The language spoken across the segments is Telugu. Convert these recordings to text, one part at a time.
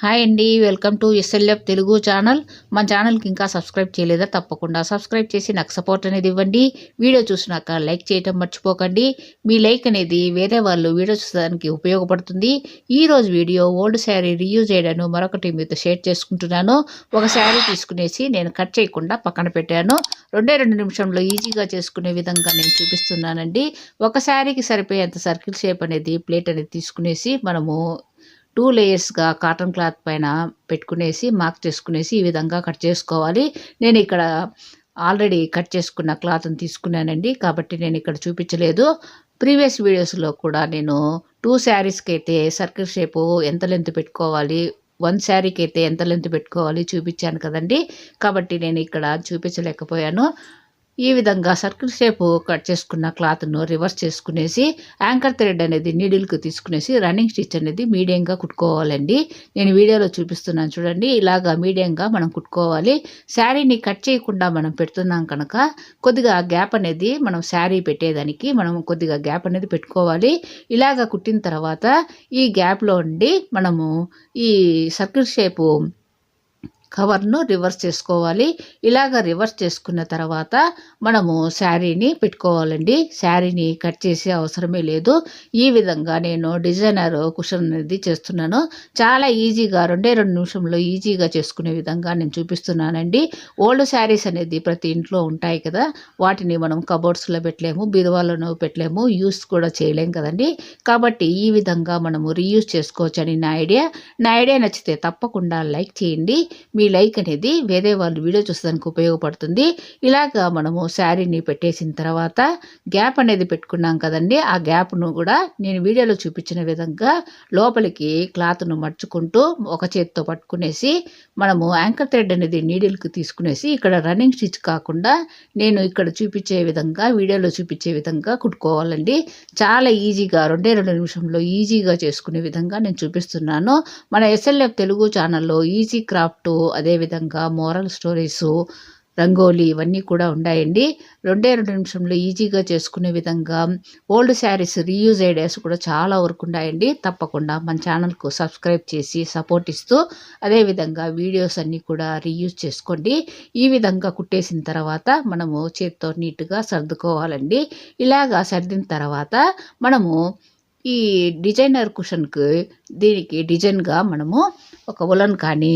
హాయ్ అండి welcome to S L F Telugu channel. మన ఛానల్కి ఇంకా సబ్స్క్రైబ్ చేయలేదా? తప్పకుండా సబ్స్క్రైబ్ చేసి నాకు సపోర్ట్ అనేది ఇవ్వండి. వీడియో చూసినాక లైక్ చేయటం మర్చిపోకండి. మీ లైక్ అనేది వేరే వాళ్ళు వీడియో చూసేదానికి ఉపయోగపడుతుంది. ఈరోజు వీడియో ఓల్డ్ శారీ రీయూజ్ చేయడాను మరొకటి మీతో షేర్ చేసుకుంటున్నాను. ఒక శారీ తీసుకునేసి నేను కట్ చేయకుండా పక్కన పెట్టాను. రెండే రెండు నిమిషంలో ఈజీగా చేసుకునే విధంగా నేను చూపిస్తున్నానండి. ఒక శారీకి సరిపోయేంత సర్కిల్ షేప్ అనేది ప్లేట్ అనేది తీసుకునేసి మనము టూ లేయర్స్గా కాటన్ క్లాత్ పైన పెట్టుకునేసి మార్క్ చేసుకునేసి ఈ విధంగా కట్ చేసుకోవాలి. నేను ఇక్కడ ఆల్రెడీ కట్ చేసుకున్న క్లాత్ని తీసుకున్నానండి. కాబట్టి నేను ఇక్కడ చూపించలేదు. ప్రీవియస్ వీడియోస్లో కూడా నేను టూ శారీస్కి అయితే సర్కిల్ షేపు ఎంత లెంత్ పెట్టుకోవాలి వన్ శారీకి అయితే ఎంత లెంత్ పెట్టుకోవాలి చూపించాను కదండి. కాబట్టి నేను ఇక్కడ చూపించలేకపోయాను. ఈ విధంగా సర్కిల్ షేప్ కట్ చేసుకున్న క్లాత్ను రివర్స్ చేసుకునేసి యాంకర్ థ్రెడ్ అనేది నీడిల్కి తీసుకునేసి రన్నింగ్ స్టిచ్ అనేది మీడియంగా కుట్టుకోవాలండి. నేను వీడియోలో చూపిస్తున్నాను చూడండి ఇలాగా మీడియంగా మనం కుట్టుకోవాలి. శారీని కట్ చేయకుండా మనం పెడుతున్నాం కనుక కొద్దిగా గ్యాప్ అనేది మనం శారీ పెట్టేదానికి మనం కొద్దిగా గ్యాప్ అనేది పెట్టుకోవాలి. ఇలాగ కుట్టిన తర్వాత ఈ గ్యాప్లో ఉండి మనము ఈ సర్కిల్ షేపు కవర్ను రివర్స్ చేసుకోవాలి. ఇలాగ రివర్స్ చేసుకున్న తర్వాత మనము శారీని పెట్టుకోవాలండి. శారీని కట్ చేసే అవసరమే లేదు. ఈ విధంగా నేను డిజైనర్ కుషన్ అనేది చేస్తున్నాను. చాలా ఈజీగా రెండే రెండు నిమిషంలో ఈజీగా చేసుకునే విధంగా నేను చూపిస్తున్నానండి. ఓల్డ్ శారీస్ అనేది ప్రతి ఇంట్లో ఉంటాయి కదా. వాటిని మనం కబోర్డ్స్లో పెట్టలేము బీరువాలను పెట్టలేము యూస్ కూడా చేయలేం కదండి. కాబట్టి ఈ విధంగా మనము రీయూజ్ చేసుకోవచ్చు అని నా ఐడియా. నా ఐడియా నచ్చితే తప్పకుండా లైక్ చేయండి. మీ లైక్ అనేది వేరే వాళ్ళు వీడియో చూసేదానికి ఉపయోగపడుతుంది. ఇలాగా మనము శారీని పెట్టేసిన తర్వాత గ్యాప్ అనేది పెట్టుకున్నాం కదండి. ఆ గ్యాప్ను కూడా నేను వీడియోలో చూపించిన విధంగా లోపలికి క్లాత్ను మడుచుకుంటూ ఒక చేతితో పట్టుకునేసి మనము యాంకర్ థ్రెడ్ అనేది నీడిల్కి తీసుకునేసి ఇక్కడ రన్నింగ్ స్టిచ్ కాకుండా నేను ఇక్కడ చూపించే విధంగా వీడియోలో చూపించే విధంగా కుట్టుకోవాలండి. చాలా ఈజీగా రెండే రెండు నిమిషంలో ఈజీగా చేసుకునే విధంగా నేను చూపిస్తున్నాను. మన ఎస్ఎల్ఎఫ్ తెలుగు ఛానల్లో ఈజీ క్రాఫ్ట్ అదేవిధంగా మోరల్ స్టోరీస్ రంగోలీ ఇవన్నీ కూడా ఉన్నాయండి రెండే రెండు నిమిషంలో ఈజీగా చేసుకునే విధంగా ఓల్డ్ శారీస్ రీయూజ్ ఐడియాస్ కూడా చాలా వరకు ఉన్నాయండి తప్పకుండా మన ఛానల్కు సబ్స్క్రైబ్ చేసి సపోర్ట్ ఇస్తూ అదేవిధంగా వీడియోస్ అన్నీ కూడా రీయూజ్ చేసుకోండి. ఈ విధంగా కుట్టేసిన తర్వాత మనము చేతితో నీట్గా సర్దుకోవాలండి. ఇలాగా సర్దిన తర్వాత మనము ఈ డిజైనర్ కుషన్కి దీనికి డిజైన్గా మనము ఒక ఉలన్ కానీ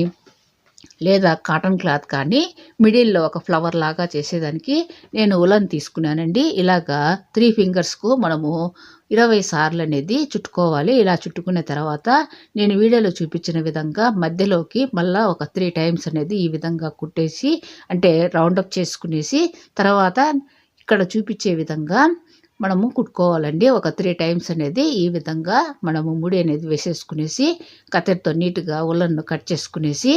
లేదా కాటన్ క్లాత్ కానీ మిడిల్లో ఒక ఫ్లవర్ లాగా చేసేదానికి నేను ఉలన్ తీసుకున్నానండి. ఇలాగా త్రీ ఫింగర్స్కు మనము ఇరవై సార్లు అనేది చుట్టుకోవాలి. ఇలా చుట్టుకున్న తర్వాత నేను వీడియోలో చూపించిన విధంగా మధ్యలోకి మళ్ళీ ఒక త్రీ టైమ్స్ అనేది ఈ విధంగా కుట్టేసి అంటే రౌండప్ చేసుకునేసి తర్వాత ఇక్కడ చూపించే విధంగా మనము కుట్టుకోవాలండి. ఒక త్రీ టైమ్స్ అనేది ఈ విధంగా మనము ముడి అనేది వేసేసుకునేసి కత్తెరతో నీట్గా ఉలన్ను కట్ చేసుకునేసి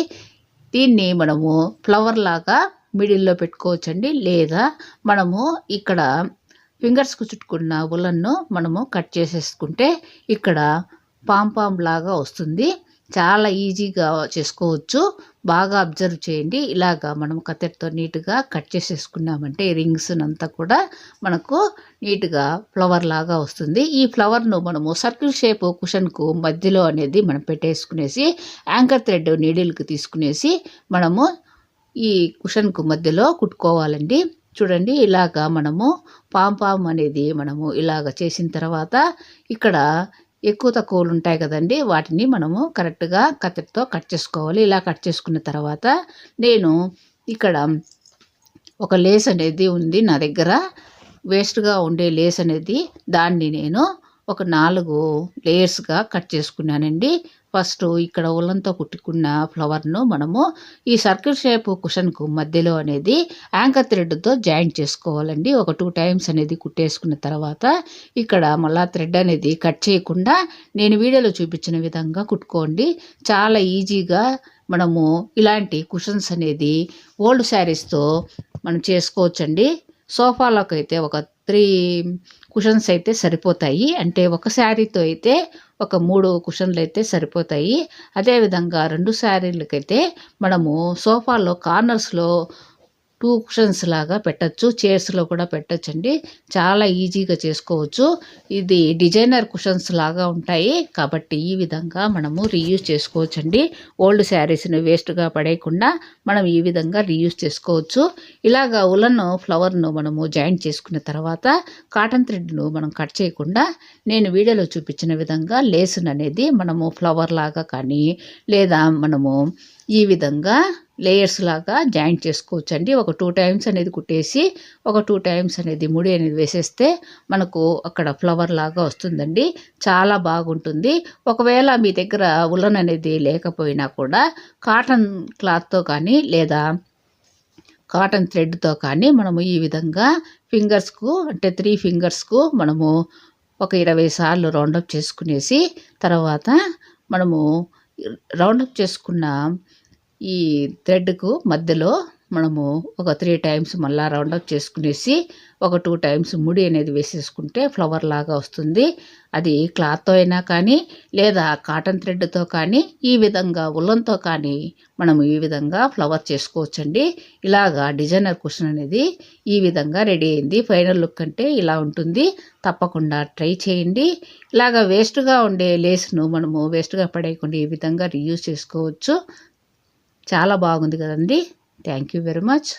దీన్ని మనము ఫ్లవర్ లాగా మిడిల్లో పెట్టుకోవచ్చండి. లేదా మనము ఇక్కడ ఫింగర్స్కు చుట్టుకున్న ఉలన్ను మనము కట్ చేసేసుకుంటే ఇక్కడ పాంపాం లాగా వస్తుంది. చాలా ఈజీగా చేసుకోవచ్చు. బాగా అబ్జర్వ్ చేయండి. ఇలాగా మనం కత్తెరతో నీట్గా కట్ చేసేసుకున్నామంటే రింగ్స్ అంతా కూడా మనకు నీట్గా ఫ్లవర్ లాగా వస్తుంది. ఈ ఫ్లవర్ను మనము సర్కిల్ షేప్ కుషన్కు మధ్యలో అనేది మనం పెట్టేసుకునేసి యాంకర్ థ్రెడ్ నీడిల్కి తీసుకునేసి మనము ఈ కుషన్కు మధ్యలో కుట్టుకోవాలండి. చూడండి ఇలాగా మనము పాంపాం అనేది మనము ఇలాగ చేసిన తర్వాత ఇక్కడ ఎక్కువ తక్కువలు ఉంటాయి కదండి. వాటిని మనము కరెక్ట్గా కత్తితో కట్ చేసుకోవాలి. ఇలా కట్ చేసుకున్న తర్వాత నేను ఇక్కడ ఒక లేస్ అనేది ఉంది నా దగ్గర. వేస్ట్గా ఉండే లేస్ అనేది దాన్ని నేను ఒక నాలుగు లేయర్స్గా కట్ చేసుకున్నానండి. ఫస్ట్ ఇక్కడ ఉల్లంతో కుట్టుకున్న ఫ్లవర్ను మనము ఈ సర్కిల్ షేప్ కుషన్కు మధ్యలో అనేది యాంకర్ థ్రెడ్తో జాయింట్ చేసుకోవాలండి. ఒక టూ టైమ్స్ అనేది కుట్టేసుకున్న తర్వాత ఇక్కడ మళ్ళా థ్రెడ్ అనేది కట్ చేయకుండా నేను వీడియోలో చూపించిన విధంగా కుట్టుకోండి. చాలా ఈజీగా మనము ఇలాంటి కుషన్స్ అనేది ఓల్డ్ శారీస్తో మనం చేసుకోవచ్చండి. సోఫాలోకి అయితే ఒక త్రీ కుషన్స్ అయితే సరిపోతాయి. అంటే ఒక శారీతో అయితే ఒక మూడు కుషన్లు అయితే సరిపోతాయి. అదేవిధంగా రెండు శారీలకైతే మనము సోఫాలో కార్నర్స్లో టూ కుషన్స్ లాగా పెట్టచ్చు. చైర్స్లో కూడా పెట్టచ్చండి. చాలా ఈజీగా చేసుకోవచ్చు. ఇది డిజైనర్ కుషన్స్ లాగా ఉంటాయి. కాబట్టి ఈ విధంగా మనము రీయూజ్ చేసుకోవచ్చండి. ఓల్డ్ శారీస్ని వేస్ట్గా పడేయకుండా మనం ఈ విధంగా రీయూజ్ చేసుకోవచ్చు. ఇలాగా ఉలన్ ఫ్లవర్ను మనము జాయింట్ చేసుకున్న తర్వాత కాటన్ థ్రెడ్ను మనం కట్ చేయకుండా నేను వీడియోలో చూపించిన విధంగా లేసన్ అనేది మనము ఫ్లవర్ లాగా కానీ లేదా మనము ఈ విధంగా లేయర్స్ లాగా జాయింట్ చేసుకోవచ్చండి. ఒక టూ టైమ్స్ అనేది కుట్టేసి ఒక టూ టైమ్స్ అనేది ముడి అనేది వేసేస్తే మనకు అక్కడ ఫ్లవర్ లాగా వస్తుందండి. చాలా బాగుంటుంది. ఒకవేళ మీ దగ్గర ఉలన్ అనేది లేకపోయినా కూడా కాటన్ క్లాత్తో కానీ లేదా కాటన్ థ్రెడ్తో కానీ మనము ఈ విధంగా ఫింగర్స్కు అంటే త్రీ ఫింగర్స్కు మనము ఒక ఇరవై సార్లు రౌండప్ చేసుకునేసి తర్వాత మనము రౌండప్ చేసుకున్న ఈ థ్రెడ్కు మధ్యలో మనము ఒక త్రీ టైమ్స్ మళ్ళా అప్ చేసుకునేసి ఒక టూ టైమ్స్ ముడి అనేది వేసేసుకుంటే ఫ్లవర్ లాగా వస్తుంది. అది క్లాత్తో అయినా కానీ లేదా కాటన్ థ్రెడ్తో కానీ ఈ విధంగా ఉల్లంతో కానీ మనం ఈ విధంగా ఫ్లవర్ చేసుకోవచ్చండి. ఇలాగా డిజైనర్ కుషన్ అనేది ఈ విధంగా రెడీ అయింది. ఫైనల్ లుక్ అంటే ఇలా ఉంటుంది. తప్పకుండా ట్రై చేయండి. ఇలాగా వేస్ట్గా ఉండే లేస్ను మనము వేస్ట్గా పడేయకుండా ఈ విధంగా రీయూజ్ చేసుకోవచ్చు. చాలా బాగుంది కదండి. Thank you very much